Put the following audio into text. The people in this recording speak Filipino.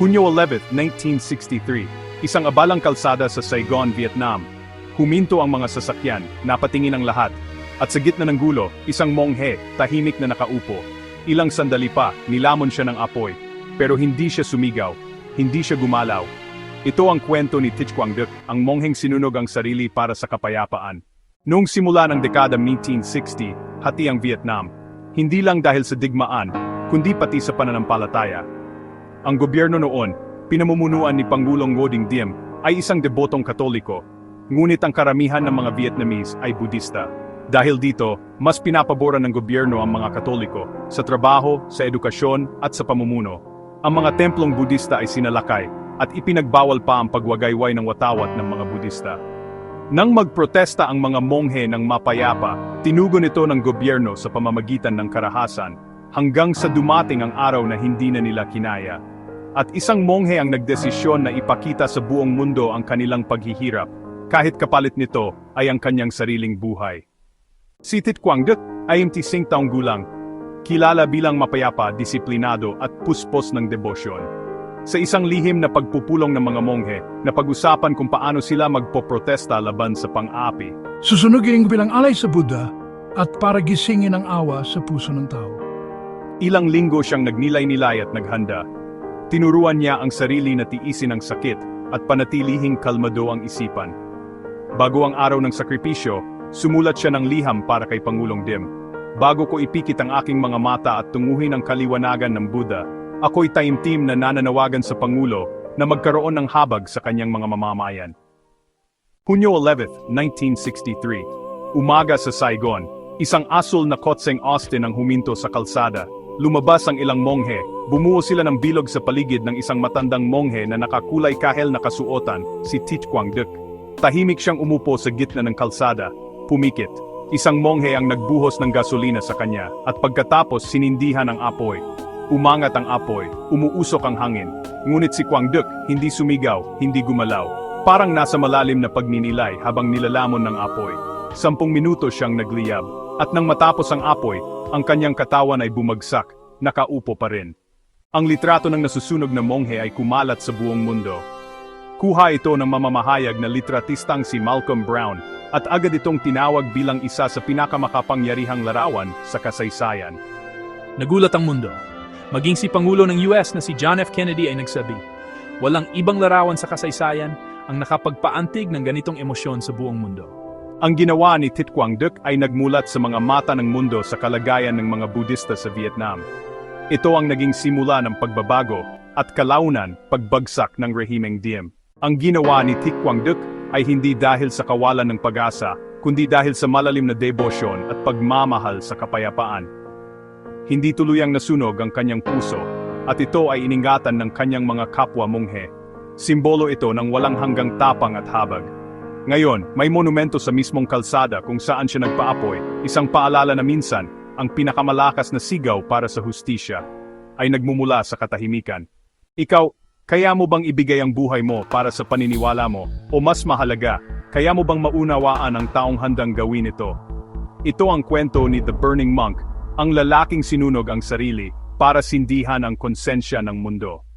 Hunyo 11, 1963, isang abalang kalsada sa Saigon, Vietnam. Huminto ang mga sasakyan, napatingin ang lahat. At sa gitna ng gulo, isang monghe, tahimik na nakaupo. Ilang sandali pa, nilamon siya ng apoy. Pero hindi siya sumigaw, hindi siya gumalaw. Ito ang kwento ni Thich Quang Duc, ang mongheng sinunog ang sarili para sa kapayapaan. Noong simula ng dekada 1960, hati ang Vietnam. Hindi lang dahil sa digmaan, kundi pati sa pananampalataya. Ang gobyerno noon, pinamumunuan ni Pangulong Ngo Dinh Diem, ay isang debotong katoliko, ngunit ang karamihan ng mga Vietnamese ay Budista. Dahil dito, mas pinapaboran ng gobyerno ang mga katoliko, sa trabaho, sa edukasyon, at sa pamumuno. Ang mga templong Budista ay sinalakay, at ipinagbawal pa ang pagwagayway ng watawat ng mga Budista. Nang magprotesta ang mga monghe ng mapayapa, tinugon ito ng gobyerno sa pamamagitan ng karahasan, hanggang sa dumating ang araw na hindi na nila kinaya. At isang monghe ang nagdesisyon na ipakita sa buong mundo ang kanilang paghihirap, kahit kapalit nito ay ang kanyang sariling buhay. Si Thich Quang Duc ay 25 taong gulang, kilala bilang mapayapa, disiplinado at puspos ng debosyon. Sa isang lihim na pagpupulong ng mga monghe, na pag-usapan kung paano sila magpoprotesta laban sa pang-api. Susunugin ko bilang alay sa Buddha at para gisingin ang awa sa puso ng tao. Ilang linggo siyang nagnilay-nilay at naghanda. Tinuruan niya ang sarili na tiisin ang sakit at panatilihing kalmado ang isipan. Bago ang araw ng sakripisyo, sumulat siya ng liham para kay Pangulong Dim. Bago ko ipikit ang aking mga mata at tunguhin ang kaliwanagan ng Buddha, ako'y taimtim na nananawagan sa Pangulo na magkaroon ng habag sa kanyang mga mamamayan. Hunyo 11, 1963. Umaga sa Saigon, isang asul na kotseng Austin ang huminto sa kalsada. Lumabas ang ilang monghe, bumuo sila ng bilog sa paligid ng isang matandang monghe na nakakulay kahel na kasuotan, si Thich Quang Duc. Tahimik siyang umupo sa gitna ng kalsada, pumikit. Isang monghe ang nagbuhos ng gasolina sa kanya, at pagkatapos sinindihan ang apoy. Umangat ang apoy, umuusok ang hangin, ngunit si Quang Duc hindi sumigaw, hindi gumalaw. Parang nasa malalim na pagninilay habang nilalamon ng apoy. Sampung minuto siyang nagliyab, at nang matapos ang apoy, ang kanyang katawan ay bumagsak, nakaupo pa rin. Ang litrato ng nasusunog na monghe ay kumalat sa buong mundo. Kuha ito ng mamamahayag na litratistang si Malcolm Brown, at agad itong tinawag bilang isa sa pinakamakapangyarihang larawan sa kasaysayan. Nagulat ang mundo. Maging si Pangulo ng US na si John F. Kennedy ay nagsabi, walang ibang larawan sa kasaysayan ang nakapagpaantig ng ganitong emosyon sa buong mundo. Ang ginawa ni Thich Quang Duc ay nagmulat sa mga mata ng mundo sa kalagayan ng mga Budista sa Vietnam. Ito ang naging simula ng pagbabago at kalaunan pagbagsak ng rehimeng Diem. Ang ginawa ni Thich Quang Duc ay hindi dahil sa kawalan ng pag-asa, kundi dahil sa malalim na debosyon at pagmamahal sa kapayapaan. Hindi tuluyang nasunog ang kanyang puso, at ito ay iningatan ng kanyang mga kapwa monghe. Simbolo ito ng walang hanggang tapang at habag. Ngayon, may monumento sa mismong kalsada kung saan siya nagpaapoy, isang paalala na minsan, ang pinakamalakas na sigaw para sa hustisya, ay nagmumula sa katahimikan. Ikaw, kaya mo bang ibigay ang buhay mo para sa paniniwala mo, o mas mahalaga, kaya mo bang maunawaan ang taong handang gawin ito? Ito ang kwento ni The Burning Monk, ang lalaking sinunog ang sarili para sindihan ang konsensya ng mundo.